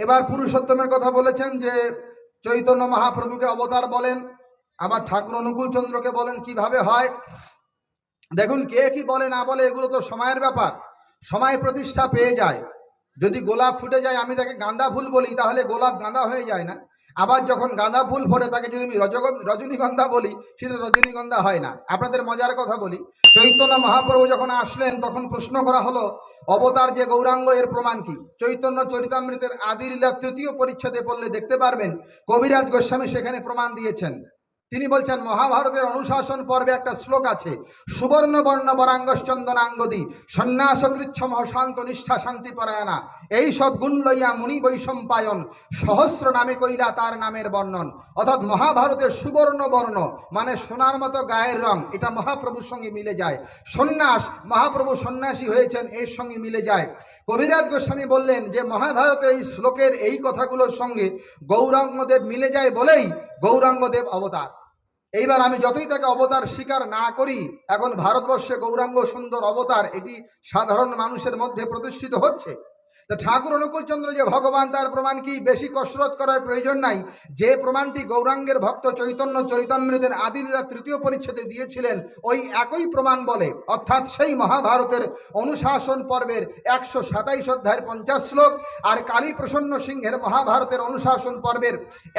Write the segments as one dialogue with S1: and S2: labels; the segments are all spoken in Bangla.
S1: এবার পুরুষোত্তমের কথা বলেছেন যে চৈতন্য মহাপ্রভুকে অবতার বলেন, আবার ঠাকুর অনুকূল চন্দ্রকে বলেন, কীভাবে হয়? দেখুন, কে কি বলে না বলে এগুলো তো সময়ের ব্যাপার। সময় প্রতিষ্ঠা পেয়ে যায়। যদি গোলাপ ফুটে যায়, আমি তাকে গাঁদা ফুল বলি, তাহলে গোলাপ গাঁদা হয়ে যায় না। আবার যখন গাঁদা ফুল ফোটে, তাকে যদি আমি রজনীগন্ধা বলি, সেটা রজনীগন্ধা হয় না। আপনাদের মজার কথা বলি, চৈতন্য মহাপ্রভু যখন আসলেন, তখন প্রশ্ন করা হলো, অবতার যে গৌরাঙ্গ, এর প্রমাণ কি? চৈতন্য চরিতামৃতের আদি লীলা তৃতীয় পরিচ্ছদে পড়লে দেখতে পারবেন, কবিরাজ গোস্বামী সেখানে প্রমাণ দিয়েছেন। তিনি বলছেন, মহাভারতের অনুশাসন পর্বে একটা শ্লোক আছে, সুবর্ণ বর্ণ বরাঙ্গশ্চন্দনাঙ্গদি সন্ন্যাস কৃচ্ছম শান্ত নিষ্ঠা শান্তি পরায়ণা, এই সব গুণ লইয়া মুনি বৈষম্পায়ন সহস্র নামে কইলা তার নামের বর্ণন। অর্থাৎ মহাভারতের সুবর্ণ বর্ণ মানে সোনার মতো গায়ের রং, এটা মহাপ্রভুর সঙ্গে মিলে যায়। সন্ন্যাস, মহাপ্রভু সন্ন্যাসী হয়েছেন, এর সঙ্গে মিলে যায়। কবিরাজ গোস্বামী বললেন যে মহাভারতের এই শ্লোকের এই কথাগুলোর সঙ্গে গৌরাঙ্গদেব মিলে যায় বলেই গৌরাঙ্গদেব অবতার। এইবার আমি যতই তাকে অবতার স্বীকার না করি, এখন ভারতবর্ষে গৌরাঙ্গ সুন্দর অবতার এটি সাধারণ মানুষের মধ্যে প্রতিষ্ঠিত হচ্ছে। তো ঠাকুর অনুকূলচন্দ্র যে ভগবান, তার প্রমাণ কি? বেশি কসরত করার প্রয়োজন নাই। যে প্রমাণটি গৌরাঙ্গের ভক্ত চৈতন্য চরিতামৃতের আদিলীলা তৃতীয় পরিচ্ছেদে দিয়েছিলেন, ওই একই প্রমাণ বলে। অর্থাৎ সেই মহাভারতের অনুশাসন পর্বের একশো সাতাইশ অধ্যায়ের পঞ্চাশ শ্লোক আর কালী প্রসন্ন সিংহের মহাভারতের অনুশাসন পর্বের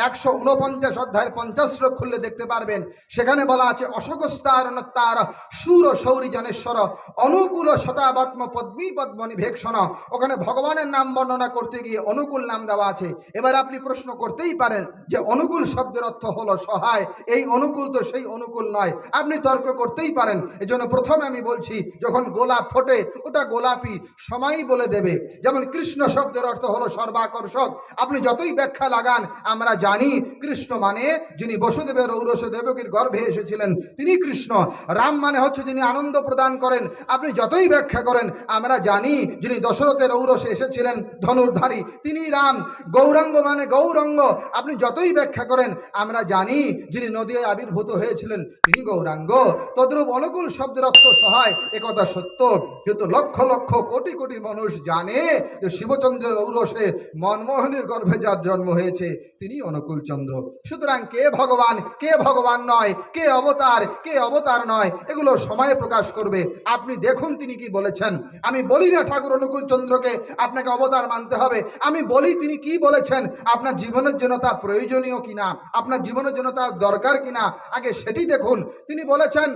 S1: একশো উনপঞ্চাশ অধ্যায়ের পঞ্চাশ শ্লোক খুললে দেখতে পারবেন। সেখানে বলা আছে অশোকস্তার তার সুর সৌরী জনেশ্বর অনুকূল শতাবর্তম পদ্মী পদ্মনি ভেক্ষণ ওখানে ভগবানের নাম বর্ণনা করতে গিয়ে অনুকূল নাম দেওয়া আছে। এবার আপনি প্রশ্ন করতেই পারেন যে অনুকূল শব্দের অর্থ হলো সহায়। এই অনুকূল তো সেই অনুকূল নয়। আপনি তর্ক করতেই পারেন। এজন্য প্রথমে আমি বলছি, যখন গোলাপ ফোটে, ওটা গোলাপি সময়ই বলে দেবে। যেমন কৃষ্ণ শব্দের অর্থ হলো সর্বাকর্ষক। আপনি যতই ব্যাখ্যা লাগান, আমরা জানি কৃষ্ণ মানে যিনি বসুদেবের ঔরস দেবকীর গর্ভে এসেছিলেন, তিনি কৃষ্ণ। রাম মানে হচ্ছে যিনি আনন্দ প্রদান করেন। আপনি যতই ব্যাখ্যা করেন, আমরা জানি যিনি দশরথের ঔরসে এসেছিলেন ধনুর্ধারী। তিনি রাম, গৌরাঙ্গ মানে গৌরঙ্গ। আপনি যতই ব্যাখ্যা করেন, আমরা জানি যিনি নদীয় আবির্ভূত হয়েছিলেন, তিনি গৌরাঙ্গ। তদ্রূপ অনুকূল শব্দের অর্থ সহায় একথা সত্য। কিন্তু লক্ষ লক্ষ কোটি কোটি মানুষ জানে যে শিবচন্দ্রের ঔরসে মনমোহনের গর্ভে যার জন্ম হয়েছে, তিনি অনুকূল চন্দ্র। সুতরাং কে ভগবান কে ভগবান নয়, কে অবতার কে অবতার নয়, এগুলো সময়ে প্রকাশ করবে। আপনি দেখুন তিনি কি বলেছেন। আমি বলি না ঠাকুর অনুকূল চন্দ্রকে আপনাকে অবতার মানতে হবে। আমি বলি, তিনি কি বলেছেন? আপনার জীবনের জন্য তা প্রয়োজনীয় কিনা? আপনার জীবনের জন্য তা দরকার কিনা? আগে সেটি দেখুন। তিনি বলেছেন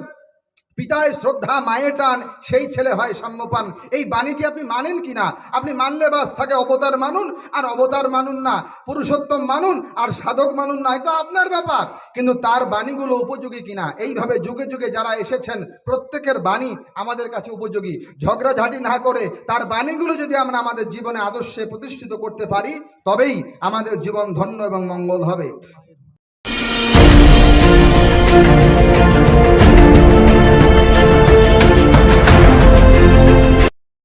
S1: পিতায় শ্রদ্ধা, মায়ের টান, সেই ছেলে হয় সাম্যপান। এই বাণীটি আপনি মানেন কি না আপনি মানলে বাস থাকে অবতার মানুন, আর অবতার মানুন না, পুরুষোত্তম মানুন, আর সাধক মানুন না, এটা আপনার ব্যাপার। কিন্তু তার বাণীগুলো উপযোগী কিনা? এইভাবে যুগে যুগে যারা এসেছেন, প্রত্যেকের বাণী আমাদের কাছে উপযোগী। ঝগড়াঝাটি না করে তার বাণীগুলো যদি আমরা আমাদের জীবনে আদর্শে প্রতিষ্ঠিত করতে পারি, তবেই আমাদের জীবন ধন্য এবং মঙ্গল হবে।